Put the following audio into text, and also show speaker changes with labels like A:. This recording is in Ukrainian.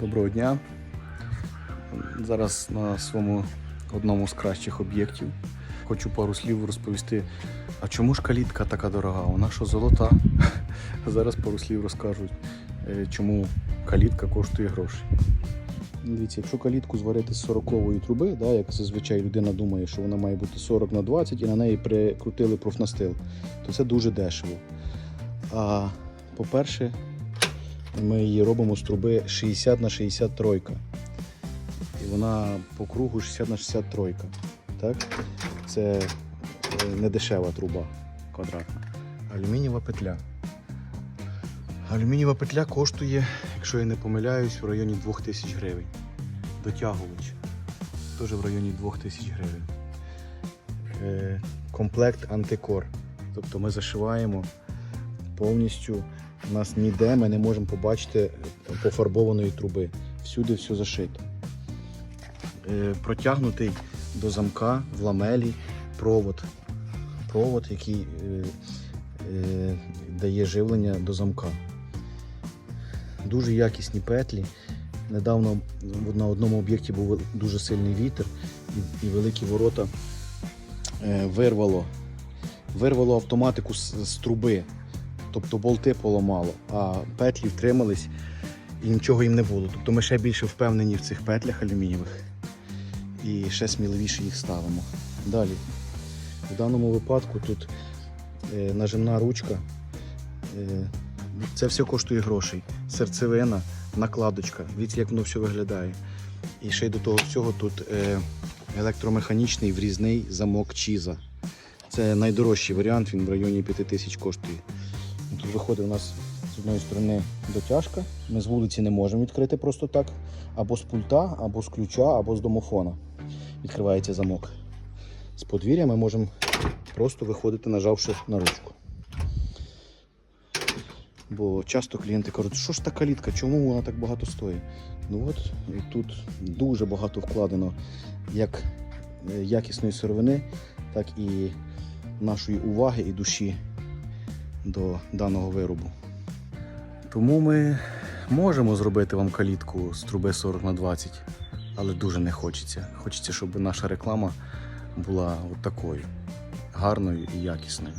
A: Доброго дня. Зараз на своєму одному з кращих об'єктів хочу пару слів розповісти. А чому ж калітка така дорога? Вона що золота? Зараз пару слів розкажуть, е, чому калітка коштує гроші. Дивіться, якщо калітку зварити з 40-ї труби, да, як зазвичай людина думає, що вона має бути 40 на 20 і на неї прикрутили профнастил, то це дуже дешево. А по-перше, ми її робимо з труби 60 на 63. І вона по кругу 60 на 63. Так? Це е, не дешева труба квадратна. Алюмінієва петля. Алюмінієва петля коштує, якщо я не помиляюсь, в районі 2000 гривень. Дотягувач. Теж в районі 2000 гривень. Е, комплект антикор. Тобто ми зашиваємо повністю. У нас ніде ми не можемо побачити пофарбованої труби. Всюди все зашито. Е, протягнутий до замка в ламелі провод. Провод, який е, е, дає живлення до замка. Дуже якісні петлі. Недавно на одному об'єкті був дуже сильний вітер і, великі ворота е, вирвало. Вирвало автоматику з труби. Тобто болти поламало, а петлі втримались і нічого їм не було. Тобто ми ще більше впевнені в цих петлях алюмінієвих і ще сміливіше їх ставимо. Далі. В даному випадку тут е, нажимна ручка. Е, це все коштує грошей. Серцевина, накладочка. Дивіться, як воно все виглядає. І ще й до того всього тут е, електромеханічний врізний замок Чіза. Це найдорожчий варіант, він в районі 5 тисяч коштує. Виходить у нас з одної сторони дотяжка. Ми з вулиці не можемо відкрити просто так. Або з пульта, або з ключа, або з домофона. Відкривається замок. З подвір'я ми можемо просто виходити, нажавши на ручку. Бо часто клієнти кажуть, що ж та калітка, чому вона так багато стоїть? Ну от, і тут дуже багато вкладено як е, якісної сировини, так і нашої уваги і душі до даного виробу. Тому ми можемо зробити вам калітку з труби 40 на 20, але дуже не хочеться. Хочеться, щоб наша реклама була от такою гарною і якісною.